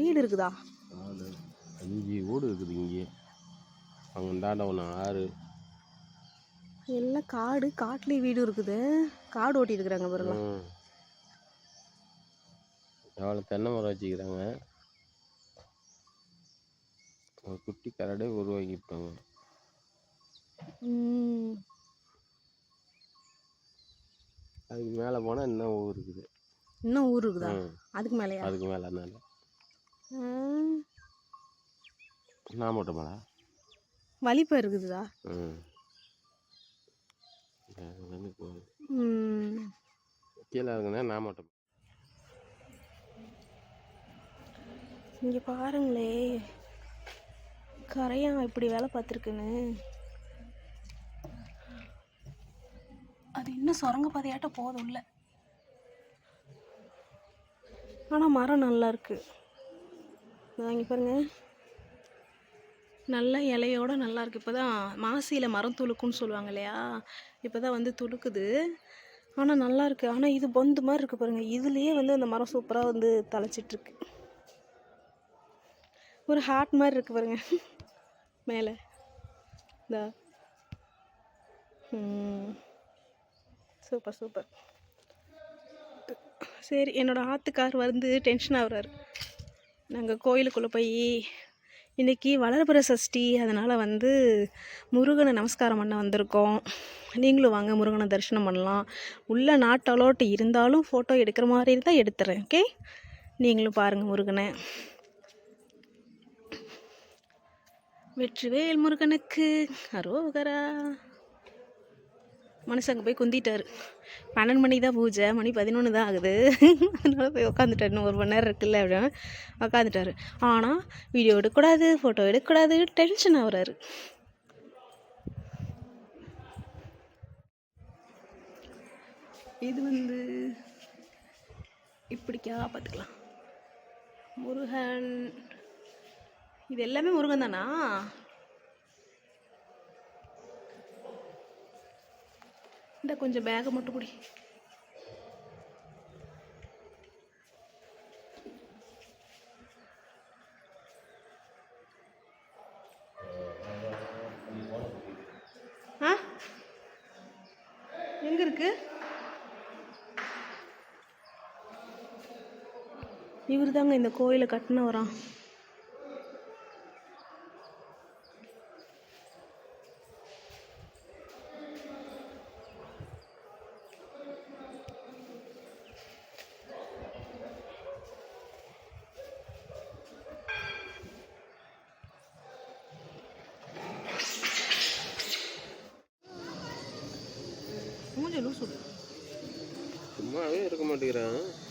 வீடு இருக்குதா? நாலு அஞ்சு வீடு இருக்குது இங்கே. அங்கே இந்தாண்ட ஒன்று ஆறு. எல்லாம் காடு? காட்டுலேயே வீடு இருக்குது. காடு ஓட்டி இருக்கிறாங்க பாருங்க. எவ்வளோ தென்னை மரம் வச்சுக்கிறாங்க ஒரு குட்டி கரடே உருவாக்கிட்டாங்க. அதுக்கு மேலே போனால் இன்னும் ஊர் இருக்குது. இன்னும் ஊர் இருக்குதா. அதுக்கு மேலேயா? அதுக்கு மேலே அதனால ம். நாமட்ட மலை வலிப்பை இருக்குதா ம். கீழே இருக்குன்னா நாமட்டம். இங்க பாருங்களே. கரையான் இப்படி வேலை பார்த்துருக்குன்னு. அது இன்னும் சுரங்க பாதையாட்ட போதும் உள்ள ஆனால் மரம் நல்லா இருக்கு. வாங்கி பாருங்கள் நல்ல இலையோடு நல்லாயிருக்கு இப்போ தான் மாசியில் மரம் துளுக்குன்னு சொல்லுவாங்க இல்லையா? இப்போ தான் வந்து துளுக்குது. ஆனால் நல்லாயிருக்கு ஆனால் இது பொந்து மாதிரி இருக்குது பாருங்கள் இதுலேயே வந்து அந்த மரம் சூப்பராக வந்து தலைச்சிட்ருக்கு ஒரு ஹார்ட் மாதிரி இருக்குது பாருங்க. மேலே. இந்த. சூப்பர் சூப்பர் சரி என்னோடய ஆத்துக்கார் வந்து டென்ஷன் ஆகுறாரு. நாங்கள் கோயிலுக்குள்ளே போய் இன்றைக்கி வளர்புற சஷ்டி அதனால் வந்து முருகனை நமஸ்காரம் பண்ண வந்திருக்கோம். நீங்களும் வாங்க முருகனை தரிசனம் பண்ணலாம். உள்ள நாட்டலோட்டு இருந்தாலும் ஃபோட்டோ எடுக்கிற மாதிரி இருந்தால் எடுத்துறேன் ஓகே நீங்களும் பாருங்கள் முருகனை. வெற்றிவேல் முருகனுக்கு அரோகரா. மனுஷங்க போய் குந்திட்டார். பன்னெண்டு மணி தான் பூஜை மணி பதினொன்று தான் ஆகுது. அதனால போய் உட்காந்துட்டார் இன்னும் ஒரு மணி நேரம் இருக்குல்ல அப்படின்னு உட்காந்துட்டாரு ஆனால் வீடியோ எடுக்கக்கூடாது ஃபோட்டோ எடுக்கக்கூடாது டென்ஷன் ஆகுறாரு. இது வந்து இப்படிக்கா பார்த்துக்கலாம். முருகன். இது எல்லாமே முருகன் தானா? இந்த கொஞ்சம் பேகை மட்டும் குடி. ஆ? எங்க இருக்கு? இவர் தாங்க இந்த கோயிலை கட்டினவராம் மூஞ்ச லூசு. சும்மாவே இருக்க மாட்டேங்கிறான்.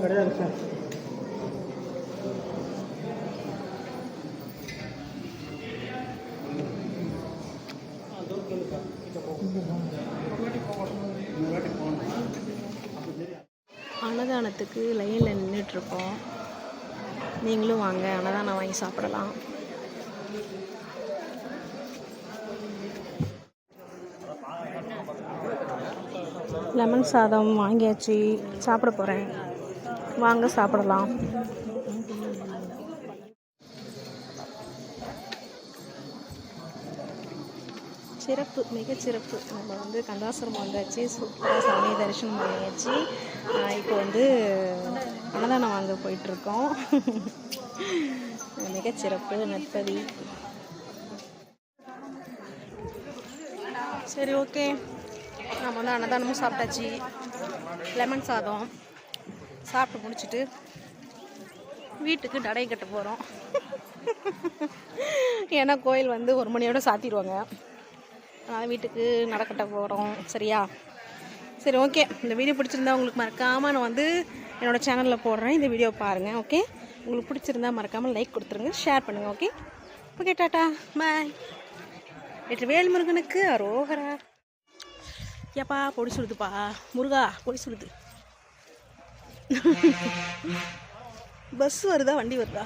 இல்லை கிடையாது சார். அன்னதானத்துக்கு லைனில் நின்றுட்டுருக்கோம் நீங்களும் வாங்க அன்னதானம் வாங்கி சாப்பிடலாம். லெமன் சாதம் வாங்கியாச்சு சாப்பிட போகிறேன் வாங்க சாப்பிடலாம். சிறப்பு மிகச்சிறப்பு நம்ம வந்து கந்தாசுரம் வந்தாச்சு சூப்பராக சாமி தரிசனம் பண்ணியாச்சு. இப்போ வந்து அன்னதானம் வாங்க போயிட்டுருக்கோம். மிகச்சிறப்பு நற்பதி. சரி ஓகே. நம்ம வந்து அன்னதானமும் சாப்பிட்டாச்சு. லெமன் சாதம். சாப்பிட்டு முடிச்சிட்டு வீட்டுக்கு நடை கட்ட போகிறோம் ஏன்னா கோயில் வந்து ஒரு மணியோட சாத்திடுவாங்க. அதனால் வீட்டுக்கு நடக்கட்ட போகிறோம் சரியா? சரி ஓகே இந்த வீடியோ பிடிச்சிருந்தா உங்களுக்கு மறக்காமல் நான் வந்து என்னோடய சேனலில் போடுறேன். இந்த வீடியோ பாருங்கள் ஓகே உங்களுக்கு பிடிச்சிருந்தா மறக்காமல் லைக் கொடுத்துருங்க ஷேர் பண்ணுங்கள் ஓகே ஓகே டாட்டா பாய் நேற்று வேல்முருகனுக்கு அரோகரா. ஏப்பா பொடி சுடுதுப்பா. முருகா பொடி சுடுது. பஸ் வருதா? வண்டி வருதா?